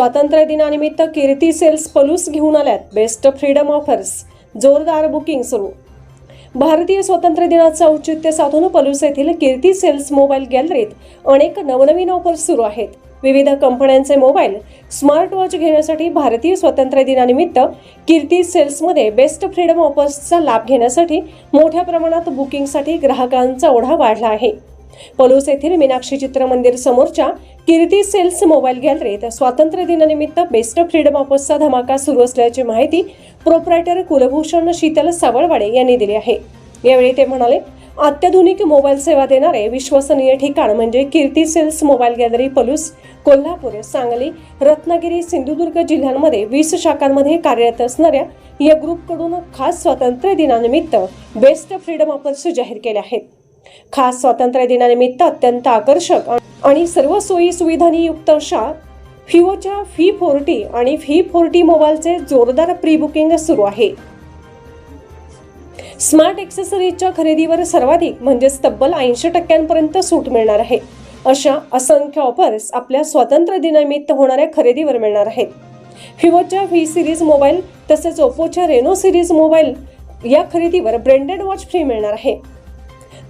स्वातंत्र्य दिनानिमित्त कीर्ती सेल्स पलूस घेऊन आल्यात बेस्ट फ्रीडम ऑफर्स. जोरदार बुकिंग सुरू. भारतीय स्वातंत्र्य दिनाचं औचित्य साधून पलूस येथील कीर्ती सेल्स मोबाईल गॅलरीत अनेक नवनवीन ऑफर्स सुरू आहेत. विविध कंपन्यांचे मोबाईल स्मार्ट वॉच घेण्यासाठी भारतीय स्वातंत्र्य दिनानिमित्त कीर्ती सेल्समध्ये बेस्ट फ्रीडम ऑफर्सचा लाभ घेण्यासाठी मोठ्या प्रमाणात बुकिंगसाठी ग्राहकांचा ओढा वाढला आहे. पलूस येथील मीनाक्षी चित्रमंदिर समोरच्या कीर्ती सेल्स मोबाईल गॅलरीत स्वातंत्र्य दिनानिमित्त बेस्ट फ्रीडम ऑफर्सचा धमाका सुरू असल्याची माहिती प्रोप्रायटर कुलभूषण शीतल सावळवाडे यांनी दिली आहे. यावेळी ते म्हणाले अत्याधुनिक मोबाईल सेवा देणारे विश्वसनीय ठिकाण म्हणजे Kirti sales mobile gallery Palus Kolhapur Sangli Ratnagiri Sindhudurg जिल्ह्यांमध्ये वीस शाखांमध्ये कार्यरत असणाऱ्या या ग्रुपकडून खास स्वातंत्र्य दिनानिमित्त बेस्ट फ्रीडम ऑफर्स जाहीर केले आहेत. खास स्वातंत्र्य दिनानिमित्त अत्यंत आकर्षक आणि सर्व सोयी सुविधांनी युक्त अशा फिओच्या फी फोर्टी आणि फी फोर्टी मोबाईलचे जोरदार प्री बुकिंग सुरू आहे. स्मार्ट एक्सेसरीजच्या खरेदीवर सर्वाधिक म्हणजेच तब्बल ऐंशी टक्क्यांपर्यंत सूट मिळणार आहे. अशा असंख्य ऑफर्स आपल्या स्वातंत्र्य दिनानिमित्त होणाऱ्या खरेदीवर मिळणार आहेत. फिवोच्या व्ही सिरीज मोबाईल तसेच ओप्पोच्या रेनो सिरीज मोबाईल या खरेदीवर ब्रँडेड वॉच फ्री मिळणार आहे.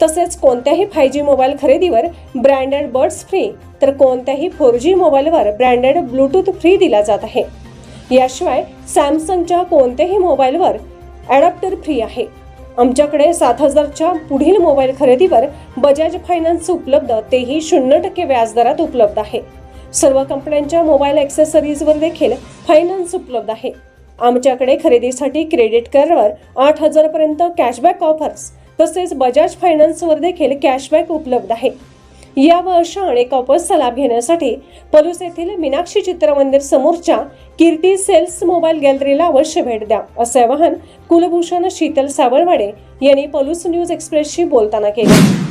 तसेच कोणत्याही फाय जी मोबाईल खरेदीवर ब्रँडेड बर्ड्स फ्री तर कोणत्याही फोर जी मोबाईलवर ब्रँडेड ब्लूटूथ फ्री दिला जात आहे. याशिवाय सॅमसंगच्या कोणत्याही मोबाईलवर ॲडॅप्टर फ्री आहे. आमच्याकडे सात हजारच्या पुढील मोबाईल खरेदीवर बजाज फायनान्स उपलब्ध तेही शून्य टक्के व्याजदरात उपलब्ध आहे. सर्व कंपन्यांच्या मोबाईल ॲक्सेसरीजवर देखील फायनान्स उपलब्ध आहे. आमच्याकडे खरेदीसाठी क्रेडिट कार्डवर आठ हजारपर्यंत कॅशबॅक ऑफर्स तसेच बजाज फायनान्सवर देखील कॅशबॅक उपलब्ध आहे. या व अशा अनेक ऑफर्सचा लाभ घेण्यासाठी पलूस येथील मीनाक्षी चित्रमंदिर समोरच्या कीर्ती सेल्स मोबाईल गॅलरीला अवश्य भेट द्या असे आवाहन कुलभूषण शीतल सावळवाडे यांनी पलूस न्यूज एक्सप्रेसशी बोलताना केले.